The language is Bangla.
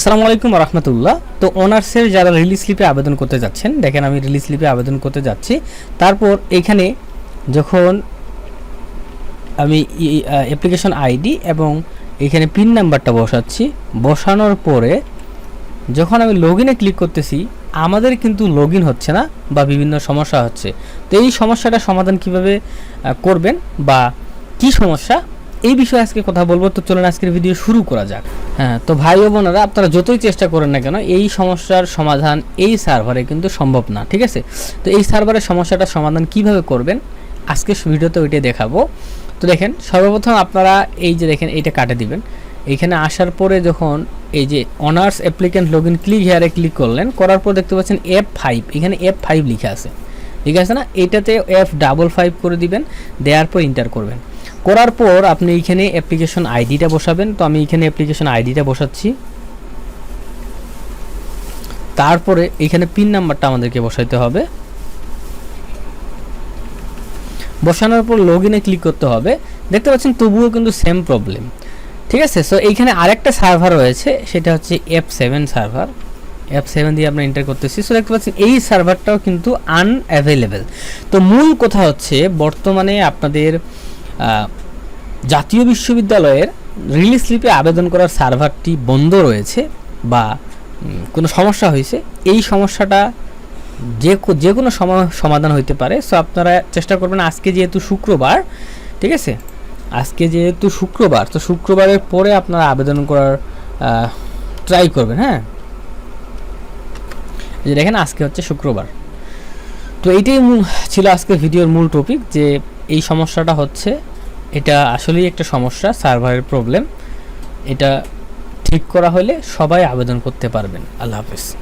আসসালামু আলাইকুম রহমতুল্লাহ। তো অনার্সের যারা রিলিজ স্লিপে আবেদন করতে যাচ্ছেন, দেখেন আমি রিলিজ স্লিপে আবেদন করতে যাচ্ছি। তারপর এখানে যখন আমি অ্যাপ্লিকেশন আইডি এবং এখানে পিন নাম্বারটা বসাচ্ছি, বসানোর পরে যখন আমি লগ ইনে ক্লিক করতেছি, আমাদের কিন্তু লগ হচ্ছে না বা বিভিন্ন সমস্যা হচ্ছে। তো এই সমস্যাটা সমাধান কীভাবে করবেন বা কি সমস্যা এই বিষয়ে আজকে কথা বলব। তো চলুন আজকের ভিডিও শুরু করা যাক। হ্যাঁ তো ভাই ও বোনেরা, আপনারা যতই চেষ্টা করেন না কেন, এই সমস্যার সমাধান এই সার্ভারে কিন্তু সম্ভব না, ঠিক আছে? তো এই সার্ভারের সমস্যাটা সমাধান কীভাবে করবেন আজকে ভিডিওতে ওইটাই দেখাবো। তো দেখেন, সর্বপ্রথম আপনারা এই যে দেখেন, এইটা কাটে দিবেন। এইখানে আসার পরে যখন এই যে honours applicant log in click হেয়ারে click করলেন, করার পর দেখতে পাচ্ছেন এফ ফাইভ এখানে এফ ফাইভ লিখা আছে। ঠিক আছে না? এটাতে এফ ডাবল ফাইভ করে দিবেন, দেওয়ার পর ইন্টার করবেন। করার পর আপনি এইখানে অ্যাপ্লিকেশন আইডিটা বসাবেন। তো আমি এখানে অ্যাপ্লিকেশন আইডিটা বসাচ্ছি। তারপরে এখানে পিন নাম্বারটা আমাদেরকে বসাইতে হবে। বসানোর পর লগ ইনে ক্লিক করতে হবে। দেখতে পাচ্ছেন তবুও কিন্তু সেম প্রবলেম ঠিক আছে? সো এইখানে আরেকটা সার্ভার রয়েছে। সেটা হচ্ছে F seven server F seven দিয়ে আমরা এন্টার করতেছি। সো দেখতে পাচ্ছেন এই সার্ভারটাও কিন্তু আনঅ্যাভেলেবেল তো মূল কথা হচ্ছে, বর্তমানে আপনাদের জাতীয় বিশ্ববিদ্যালয়ের রিলিজ স্লিপে আবেদন করার সার্ভারটি বন্ধ রয়েছে বা কোনো সমস্যা হয়েছে, এই সমস্যাটা যে যে কোনো সমাধান হইতে পারে। সো আপনারা চেষ্টা করবেন আজকে যেহেতু শুক্রবার, ঠিক আছে? আজকে যেহেতু শুক্রবার, তো শুক্রবারের পরে আপনারা আবেদন করার ট্রাই করবেন হ্যাঁ? যে দেখেন, আজকে হচ্ছে শুক্রবার। তো এইটাই ছিল আজকের ভিডিওর মূল টপিক যে, এই সমস্যাটা হচ্ছে এটা আসলেই একটা সমস্যা, সার্ভারের প্রবলেম। এটা ঠিক করা হলে সবাই আবেদন করতে পারবেন। আল্লাহ হাফেজ।